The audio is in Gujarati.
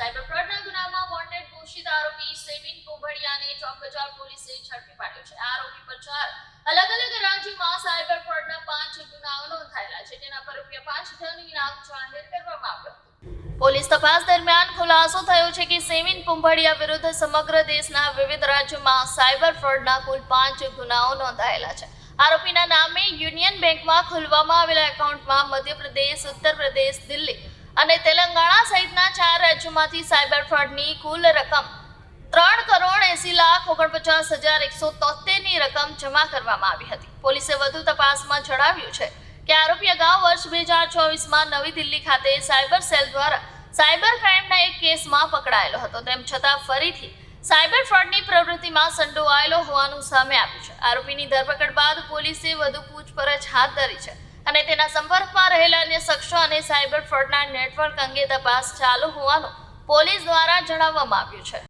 સાયબર ફ્રોડના ગુનામાં વોન્ટેડ ઘોષિત આરોપી સેવિન કુંભડિયાને ચોક બજાર પોલીસે ઝડપી પાડ્યો છે. આરોપી પર ચાર અલગ અલગ રાજ્યોમાં સાયબર ફ્રોડના પાંચ ગુનાઓ નોંધાયેલા છે. તેના પર રૂપિયા પાંચ હજારનું ઇનામ જાહેર કરવામાં આવ્યો હતું. પોલીસ તપાસ દરમિયાન ખુલાસો થયો છે કે સેવિન કુંભડિયા વિરુદ્ધ સમગ્ર દેશના વિવિધ રાજ્યોમાં સાયબર ફ્રોડના કુલ પાંચ ગુનાઓ નોંધાયેલા છે. આરોપીના નામે યુનિયન બેંકમાં ખોલવામાં આવેલા એકાઉન્ટમાં મધ્યપ્રદેશ ઉત્તર પ્રદેશ દિલ્હી અને તેલંગાણા સહિતના રાજ્યોમાંથી સાયબર ફ્રોડની કુલ રકમ ત્રણ કરોડ એસી લાખ ઓગણપચાસ હજાર એકસો તોતેરની રકમ જમા કરવામાં આવી હતી. પોલીસે વધુ તપાસમાં જણાવ્યું છે કે આરોપી અગાઉ વર્ષ બે હજાર ચોવીસમાં નવી દિલ્હી ખાતે સાયબર સેલ દ્વારા સાયબર ક્રાઇમના એક કેસમાં પકડાયેલો હતો. તેમ છતાં ફરીથી સાયબર ફ્રોડની પ્રવૃત્તિમાં સંડોવાયેલો હોવાનું સામે આવ્યું છે. આરોપીની ધરપકડ બાદ પોલીસે વધુ પૂછપરછ હાથ ધરી છે. અને તેના સંપર્કમાં રહેલા અન્ય શખ્સો અને સાયબર ફ્રોડના નેટવર્ક અંગે તપાસ ચાલુ હોવાનું પોલીસ દ્વારા જણાવવામાં આવ્યું છે.